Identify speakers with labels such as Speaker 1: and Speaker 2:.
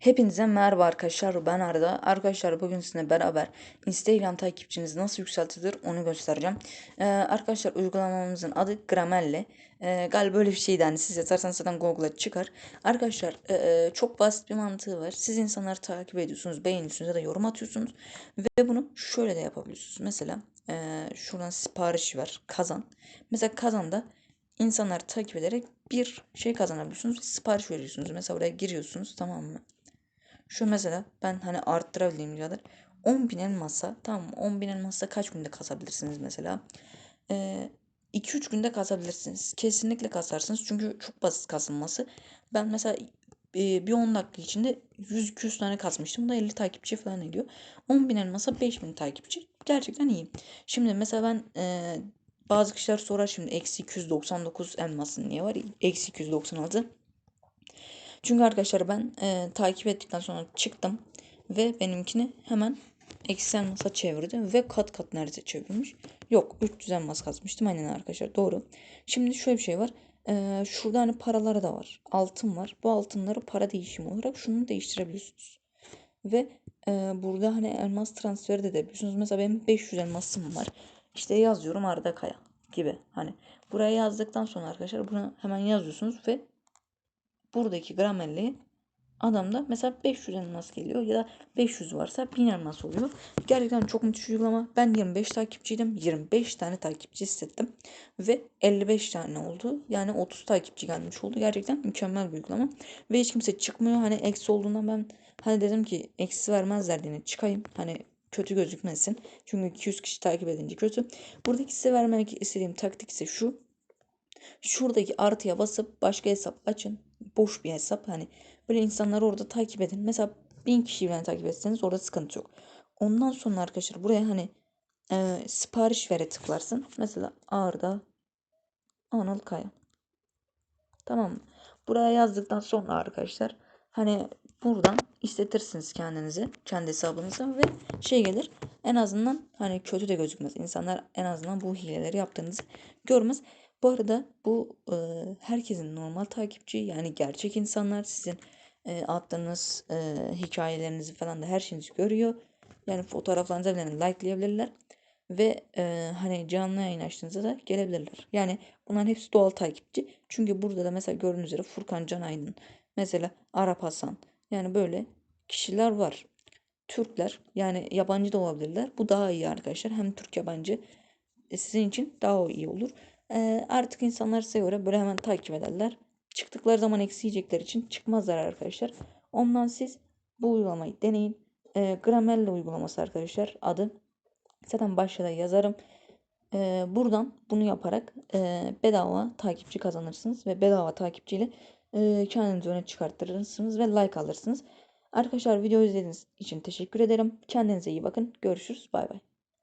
Speaker 1: Hepinize merhaba arkadaşlar ben Arda. Arkadaşlar bugün sizinle beraber Instagram takipçinizi nasıl yükseltilir onu göstereceğim. Ee, arkadaşlar uygulamamızın adı Grammarly. Ee, galiba böyle bir şeydi hani siz yazarsanız zaten Google'a çıkar. Arkadaşlar e, e, çok basit bir mantığı var. Siz insanları takip ediyorsunuz, beğeniyorsunuz ya da yorum atıyorsunuz. Ve bunu şöyle de yapabiliyorsunuz. Mesela e, şuradan sipariş ver, kazan. Mesela kazanda insanları takip ederek bir şey kazanabiliyorsunuz. Sipariş veriyorsunuz. Mesela buraya giriyorsunuz tamam mı? Şu mesela ben hani arttırabildiğim kadar 10 bin elmasa tamam mı? 10 bin elmasa kaç günde kasabilirsiniz mesela? Ee, 2-3 günde kasabilirsiniz. Kesinlikle kasarsınız. Çünkü çok basit kasılması. Ben mesela e, bir 10 dakika içinde 100-200 tane kasmıştım. Bu da 50 takipçi falan ediyor. 10 bin elmasa 5 bin takipçi. Gerçekten iyi. Şimdi mesela ben e, bazı kişiler sorar şimdi eksi 299 elmasın niye var? Eksi 296. Çünkü arkadaşlar ben e, takip ettikten sonra çıktım ve benimkini hemen eksi elmasa çevirdi ve kat kat neredeyse çevirmiş. Yok 300 elmas kazmıştım aynen arkadaşlar doğru. Şimdi şöyle bir şey var. E, şurada hani paraları da var. Altın var. Bu altınları para değişimi olarak şunu değiştirebiliyorsunuz. Ve e, burada hani elmas transferi de edebiliyorsunuz. Mesela benim 500 elmasım var. İşte yazıyorum Arda Kaya gibi. Hani buraya yazdıktan sonra arkadaşlar bunu hemen yazıyorsunuz ve buradaki gramerli adamda mesela 500 elmas geliyor ya da 500 varsa 1000 elmas oluyor. Gerçekten çok müthiş uygulama. Ben 25 takipçiydim. 25 tane takipçi istedim. Ve 55 tane oldu. Yani 30 takipçi gelmiş oldu. Gerçekten mükemmel bir uygulama. Ve hiç kimse çıkmıyor. Hani eksi olduğundan ben hani dedim ki eksi vermezler diye çıkayım. Hani kötü gözükmesin. Çünkü 200 kişi takip edince kötü. Buradaki size vermek istediğim taktik ise şu. Şuradaki artıya basıp başka hesap açın boş bir hesap. Hani böyle insanları orada takip edin. Mesela bin kişiyi bile takip etseniz orada sıkıntı yok. Ondan sonra arkadaşlar buraya hani e, sipariş vere tıklarsın. Mesela Arda Anıl Kaya. Tamam mı? Buraya yazdıktan sonra arkadaşlar hani buradan istetirsiniz kendinizi kendi hesabınıza ve şey gelir en azından hani kötü de gözükmez. İnsanlar en azından bu hileleri yaptığınızı görmez. Bu arada bu e, herkesin normal takipçi yani gerçek insanlar sizin e, attığınız e, hikayelerinizi falan da her şeyinizi görüyor. Yani fotoğraflarınızı bile likelayabilirler. Ve e, hani canlı yayın açtığınızda da gelebilirler. Yani bunların hepsi doğal takipçi. Çünkü burada da mesela gördüğünüz üzere Furkan Can Aydın, mesela Arap Hasan. Yani böyle kişiler var. Türkler yani yabancı da olabilirler. Bu daha iyi arkadaşlar. Hem Türk yabancı e, sizin için daha iyi olur. Ee, artık insanlar size göre böyle hemen takip ederler. Çıktıkları zaman eksi için çıkmazlar arkadaşlar. Ondan siz bu uygulamayı deneyin. Ee, Grammarly uygulaması arkadaşlar adı. Zaten başta yazarım. Ee, buradan bunu yaparak e, bedava takipçi kazanırsınız. Ve bedava takipçiyle e, kendinizi öne çıkartırsınız ve like alırsınız. Arkadaşlar video izlediğiniz için teşekkür ederim. Kendinize iyi bakın. Görüşürüz. Bay bay.